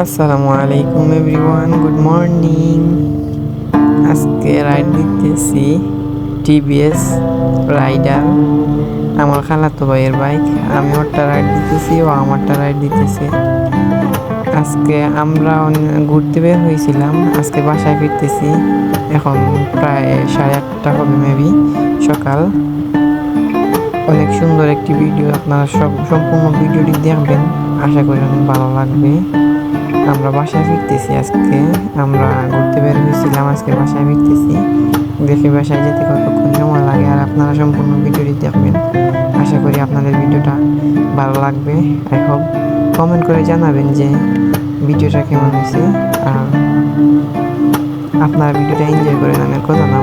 আসসালামু আলাইকুম everyone, good morning. আজকে রাইড দিতেছি টিভিএস রাইডার, আমার খালাতো ভাইয়ের বাইক। আমি ওরটা রাইড দিতেছি, ও আমারটা রাইড দিতেছে। আজকে আমরা ঘুরতে বের হয়েছিলাম, আজকে বাসায় ফিরতেছি। এখন প্রায় সাড়ে আটটা হবে মেবি, সকাল। অনেক সুন্দর একটি ভিডিও, আপনারা সব সম্পূর্ণ ভিডিওটি দেখবেন। আশা করি অনেক ভালো লাগবে। আমরা বাসায় ফিরতেছি আজকে। আমরা ঘুরতে বের হয়েছিলাম, আজকে বাসায় ফিরতেছি। দেখে বাসায় যেতে কতক্ষণ সময় লাগে আর আপনারা সম্পূর্ণ ভিডিওটি দেখবেন। আশা করি আপনাদের ভিডিওটা ভালো লাগবে। আই হোপ কমেন্ট করে জানাবেন যে ভিডিওটা কেমন হয়েছে। আর আপনারা ভিডিওটা এনজয় করেন আমি কথা না